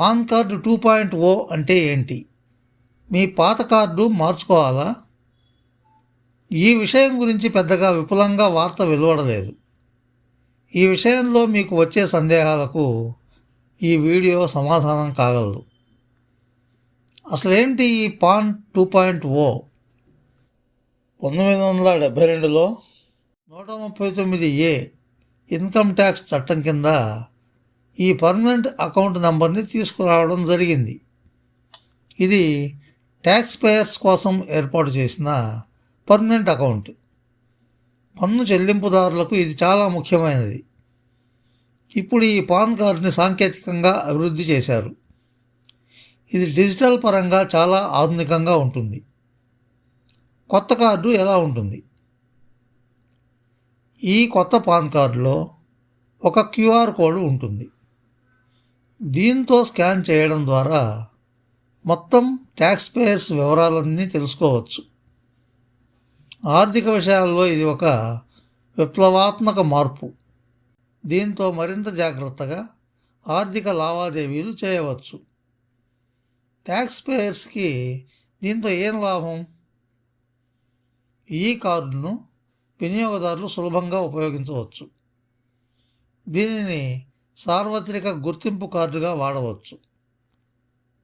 Pan card two point o అంటే ఏంటి? మీ పాత కార్డు మార్చుకోవాలా? ఈ విషయం గురించి పెద్దగా విపులంగా వార్త వెలువడలేదు. ఈ విషయంలో మీకు వచ్చే సందేహాలకు ఈ వీడియో సమాధానం కాగలదు. అసలేంటి ఈ పాన్ టూ పాయింట్ ఓ? పంతొమ్మిది వందల డెబ్భై రెండులో నూట ముప్పై తొమ్మిది ఏ ఇన్కమ్ ట్యాక్స్ చట్టం కింద ఈ పర్మనెంట్ అకౌంట్ నంబర్ని తీసుకురావడం జరిగింది. ఇది ట్యాక్స్ పేయర్స్ కోసం ఏర్పాటు చేసిన పర్మనెంట్ అకౌంట్. పన్ను చెల్లింపుదారులకు ఇది చాలా ముఖ్యమైనది. ఇప్పుడు ఈ పాన్ కార్డుని సాంకేతికంగా అభివృద్ధి చేశారు. ఇది డిజిటల్ పరంగా చాలా ఆధునికంగా ఉంటుంది. కొత్త కార్డు ఎలా ఉంటుంది? ఈ కొత్త పాన్ కార్డులో ఒక క్యూఆర్ కోడ్ ఉంటుంది. దీంతో స్కాన్ చేయడం ద్వారా మొత్తం ట్యాక్స్ పేయర్స్ వివరాలన్నీ తెలుసుకోవచ్చు. ఆర్థిక విషయాల్లో ఇది ఒక విప్లవాత్మక మార్పు. దీంతో మరింత జాగ్రత్తగా ఆర్థిక లావాదేవీలు చేయవచ్చు. ట్యాక్స్ పేయర్స్కి దీంతో ఏం లాభం? ఈ కార్డును వినియోగదారులు సులభంగా ఉపయోగించవచ్చు. దీనిని సార్వత్రిక గుర్తింపు కార్డుగా వాడవచ్చు.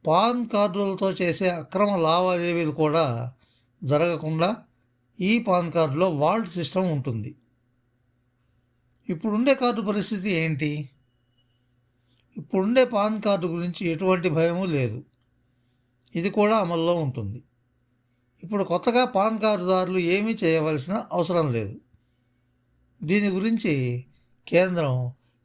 పాన్ కార్డులతో చేసే అక్రమ లావాదేవీలు కూడా జరగకుండా ఈ పాన్ కార్డులో వాల్ట్ సిస్టమ్ ఉంటుంది. ఇప్పుడుండే కార్డు పరిస్థితి ఏంటి? ఇప్పుడుండే పాన్ కార్డు గురించి ఎటువంటి భయము లేదు. ఇది కూడా అమల్లో ఉంటుంది. ఇప్పుడు కొత్తగా పాన్ కార్డుదారులు ఏమీ చేయవలసిన అవసరం లేదు. దీని గురించి కేంద్రం